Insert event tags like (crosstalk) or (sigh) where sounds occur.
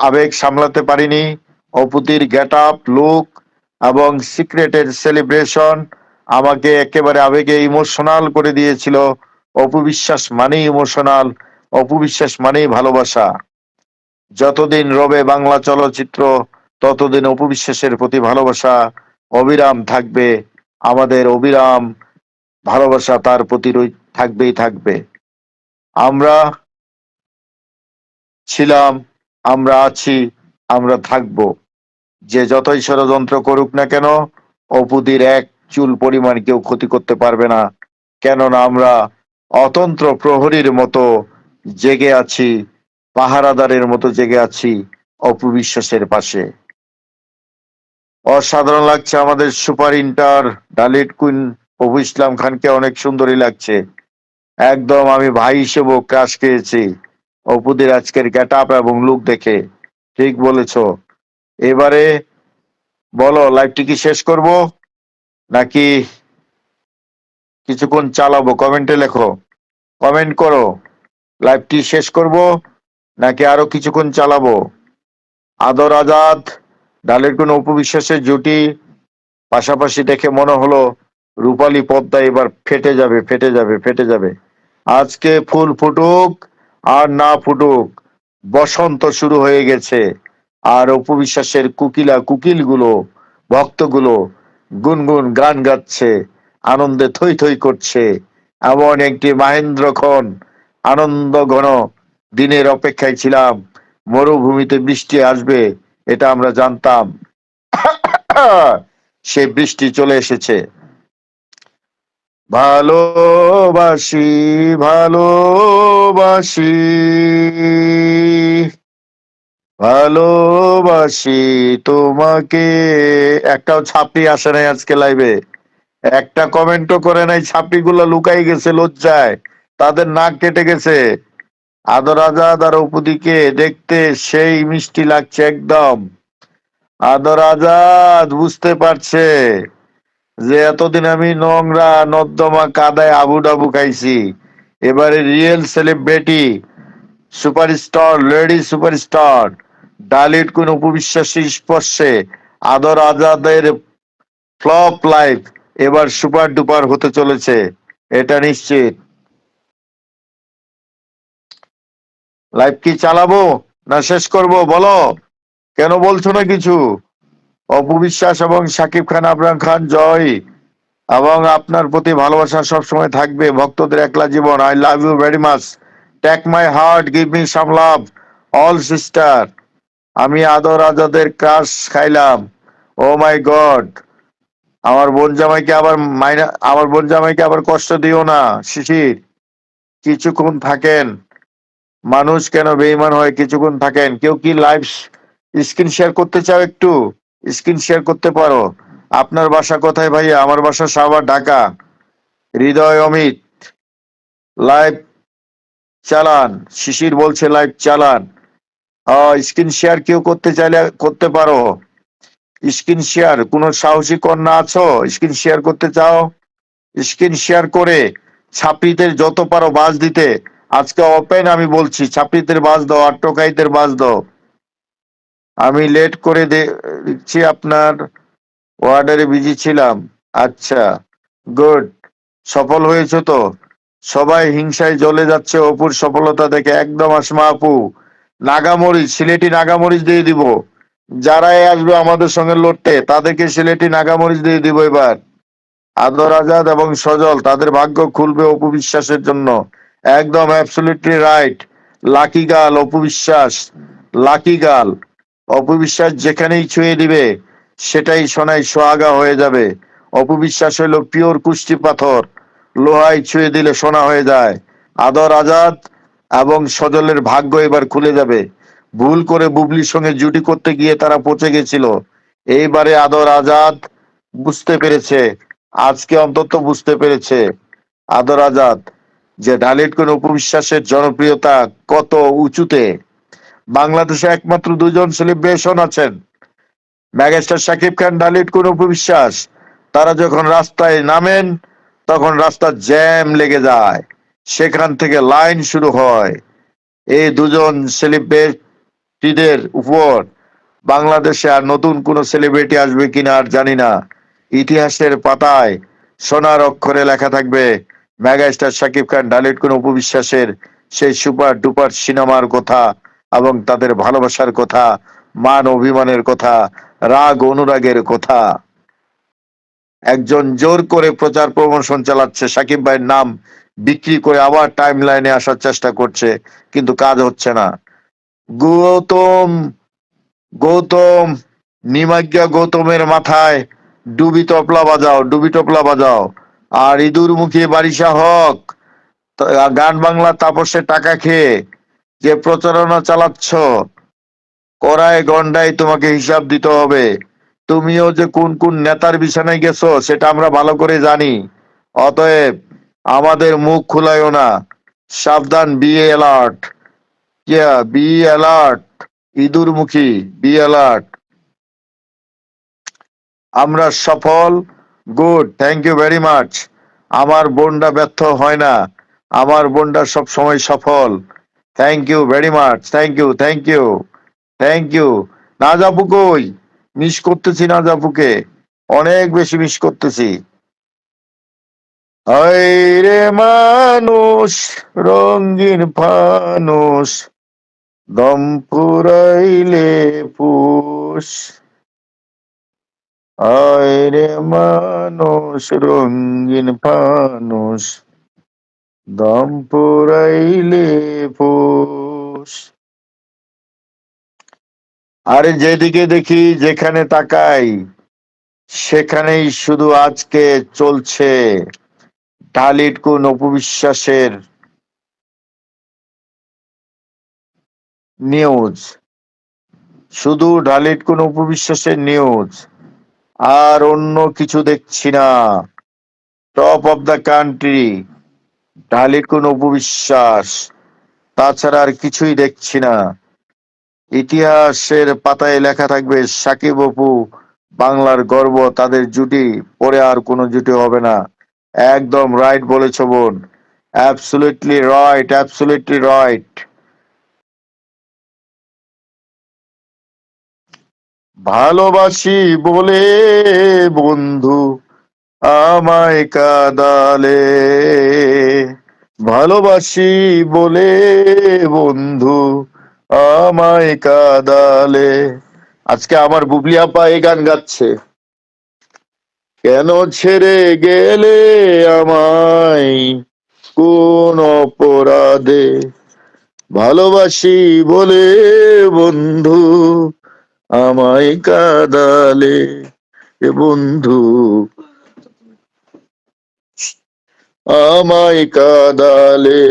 আবেগ সামলাতে পারিনি। অপুতির গেট আপ লুক এবং সিক্রেটের সেলিব্রেশন আমাকে একেবারে আবেগে ইমোশনাল করে দিয়েছিল। অপবিশ্বাস মানেই ইমোশনাল অপবিশ্বাস মানেই ভালোবাসা। যতদিন রবে বাংলা চলচ্চিত্র, ততদিন অপবিশ্বাসের প্রতি ভালোবাসা, অবিরাম থাকবে। আমাদের অবিরাম ভালোবাসা তার প্রতি থাকবেই থাকবে। আমরা ছিলাম আমরা আছি, আমরা থাকব। যে যতই ষড়যন্ত্র করুক না কেন, অপুদির এক চুল পরিমাণ কেউ ক্ষতি করতে পারবে না। কেননা আমরা অতন্ত্র প্রহরীর মতো জেগে আছি, পাহারাদারের মতো জেগে আছি অপবিশ্বাসের পাশে। অসাধারণ লাগছে আমাদের সুপার ইন্টার ডালিট কুইন প্রভু ইসলাম খানকে, অনেক সুন্দরী লাগছে। একদম আমি ভাই হিসেবেও ক্রাশ খেয়েছি। অপুদের আজকের গেট আপ এবং লুক দেখে। ঠিক বলেছ। এবারে বলো লাইভটি কি শেষ করব? নাকি কিছুক্ষণ চালাবো? কমেন্টে লেখো। কমেন্ট করো লাইভটি শেষ করব, নাকি আরও কিছুক্ষণ চালাবো? আদর আজাদ, ডালের কোন উপবিশ্বাসের জুটি। পাশাপাশি দেখে মনে হলো, রূপালী পদ্মা এবার ফেটে যাবে ফেটে যাবে ফেটে যাবে। আজকে ফুল ফুটুক। আর না ফুটুক, বসন্ত শুরু হয়ে গেছে। আর উপবিশ্বাসের কুকিলা কুকিলগুলো, ভক্তগুলো গুনগুন গান গাচ্ছে, আনন্দে থই থই করছে। এমন একটি মাহেন্দ্রক্ষণ, আনন্দ ঘন দিনের অপেক্ষায় ছিলাম। মরুভূমিতে বৃষ্টি আসবে, এটা আমরা জানতাম। (coughs) সে বৃষ্টি চলে এসেছে। ভালোবাসি ভালোবাসি। ভালোবাসি তোমাকে। একটাও ছাপড়ি আসে নাই আজকে লাইভে একটা কমেন্টও করে নাই ছাপড়ি গুলো লুকাই গেছে লজ্জায়। তাদের নাক কেটে গেছে। আদর আজাদ আর উপদিকে দেখতে সেই মিষ্টি লাগছে একদম। আদর আজাদ বুঝতে পারছে। যে এতদিন আমি নোংরা, নর্দমা, কাদায় আবু ডাবু খাইছি। এবারে real celebrity superstar lady superstar ডালিট কোন উপবিশ্বাসী স্পর্শে আদর আজাদের ফ্লপ লাইফ এবার সুপার ডুপার হতে চলেছে, এটা নিশ্চিত। লাইফ কি চালাবো না শেষ করব? বলো। কেন বলছো না কিছু? অপবিশ্বাস এবং সাকিব খান আবরাম খান, জয়। এবং আপনার প্রতি ভালোবাসা সবসময় থাকবে, ভক্তদের একলা জীবন। I love you very much take my heart give me some love all sister আমি আদর আজাদের ক্রাশ খাইলাম। ও মাই গড আমার বোন জামাইকে আবার মাইনা, আমার বোন জামাইকে আবার কষ্ট দিও না, শিশির। কিছুক্ষণ থাকেন। মানুষ কেন বেইমান হয় কিছুক্ষণ থাকেন? কেউ কি লাইভ স্ক্রিন শেয়ার করতে চাও একটু? স্ক্রিন শেয়ার করতে পারো। আপনার বাসা কোথায় ভাইয়া? আমার বাসা সাভার, ঢাকা। হৃদয় অমিত লাইভ চালান। শিশির বলছে লাইভ চালান। স্ক্রিন শেয়ার কেউ করতে চাইলে করতে পারো। স্ক্রিন শেয়ার কোন সাহসী কন্যা আছো? স্ক্রিন শেয়ার করতে চাও? স্ক্রিন শেয়ার করে ছাত্রীদের যত পারো বাস দিতে। আজকে ওপেন আমি বলছি, ছাত্রীদের বাস দাও আর টোকাইদের বাস দাও। আমি লেট করে দে- দেখছি আপনার ওয়ার্ডারে বিজি ছিলাম। আচ্ছা গুড সফল হয়েছ তো? সবাই হিংসায় জ্বলে যাচ্ছে, অপুর সফলতা দেখে। একদম আসমা আপু। নাগামরিচ, সিলেটি নাগামরিচ দিয়ে দিব। যারাই আসবে আমাদের সঙ্গে লড়তে, তাদেরকে সিলেটি নাগামরিচ দিয়ে দিব এবার। আদর আজাদ এবং সজল, তাদের ভাগ্য খুলবে অপু বিশ্বাসের জন্য। একদম অ্যাবসলিউটলি রাইট লাকি গাল, অপু বিশ্বাস। লাকি গাল। অপু বিশ্বাস যেখানেই ছুঁয়ে দিবে, সেটাই সোনায় সোহাগা হয়ে যাবে। অপবিশ্বাস হইল পিওর কুষ্টি পাথর, লোহায় ছুঁয়ে দিলে সোনা হয়ে যায়। আদর আজাদ এবং সজলের ভাগ্য এবার খুলে যাবে। ভুল করে বুবলির সঙ্গে জুটি করতে গিয়ে তারা পচে গেছিল। এইবারে আদর আজাদ বুঝতে পেরেছে, আজকে অন্তত বুঝতে পেরেছে। আদর আজাদ, যে ডালিট কোন উপবিশ্বাসের জনপ্রিয়তা কত উঁচুতে? বাংলাদেশে একমাত্র দুজন সেলিব্রেশন আছেন। ম্যাগাস্টার শাকিব খান ডালিট কোন উপবিশ্বাস তারা যখন রাস্তায় নামেন, তখন রাস্তা জ্যাম লেগে যায়। সেখান থেকে লাইন শুরু হয়। এই দুজন সেলিব্রেট সেলিব্রিটিদের উপর বাংলাদেশে আর নতুন কোন সেলিব্রিটি আসবে কিনা আর জানি না। ইতিহাসের পাতায় সোনার অক্ষরে লেখা থাকবে মেগাস্টার শাকিব খান ডালিট কোন উপবিশ্বাসের সেই সুপার ডুপার সিনেমার কথা। এবং তাদের ভালোবাসার কথা, মান অভিমানের কথা, রাগ অনুরাগের কথা। একজন জোর করে প্রচার প্রমোশন চালাচ্ছে, সাকিব ভাইয়ের নাম বিক্রি করে আবার টাইম লাইনে আসার চেষ্টা করছে, কিন্তু কাজ হচ্ছে না। গৌতম গৌতম, নিমাজ্ঞা গৌতমের মাথায় ডুবি তপলা বাজাও, ডুবি টপলা বাজাও। আর ইঁদুর মুখী বারিশা হক গান বাংলা তাপসে টাকা খেয়ে যে প্রচারণা চালাচ্ছ করায় গন্ডায় তোমাকে হিসাব দিতে হবে। তুমিও যে কোন কোন নেতার বিছানায় গেছো, সেটা আমরা ভালো করে জানি। অতএব আমাদের মুখ খুলাইও না। সাবধান, be alert. Yeah, be alert. ইঁদুরমুখী, be alert. আমরা সফল, good, thank you very much. আমার বোনটা ব্যর্থ হয় না। আমার বোনটা সব সময় সফল। Thank you very much thank you thank you thank you নাজাপু কই? মিস করতেছি নাজাপুকে অনেক বেশি মিস করতেছি। রে মানুষ, রঙিন ফানুষ, দম ফুরাইলে পুষ। রে মানুষ, রঙিন ফানুষ, দম ফুরাইলে পুষ আরে যেদিকে দেখি, যেখানে তাকাই, সেখানেই শুধু আজকে চলছে ডালিট কোন অপবিশ্বাসের নিউজ শুধু ডালিট কোন উপবিশ্বাসের নিউজ আর অন্য কিছু দেখছি না। টপ অফ দ্য কান্ট্রি ডালিট কোন উপবিশ্বাস, তাছাড়া আর কিছুই দেখছি না। ইতিহাসের পাতায় লেখা থাকবে, সাকিব অপু, বাংলার গর্ব, তাদের জুটি পরে আর কোনো জুটি হবে না। একদম রাইট বলেছ বোন। অ্যাবসুলেটলি রাইট অ্যাবসুলেটলি রাইট ভালোবাসি বলে বন্ধু। আমায় কাদালে। ভালোবাসি বলে, বন্ধু, আমায় কাদালে। আজকে আমার বুবলি আপা এই গান গাচ্ছে। কেন ছেড়ে গেলে আমায় কোন অপরাধে? ভালোবাসি বলে, বন্ধু, আমায় কাদালে। বন্ধু আমায় কাদালে।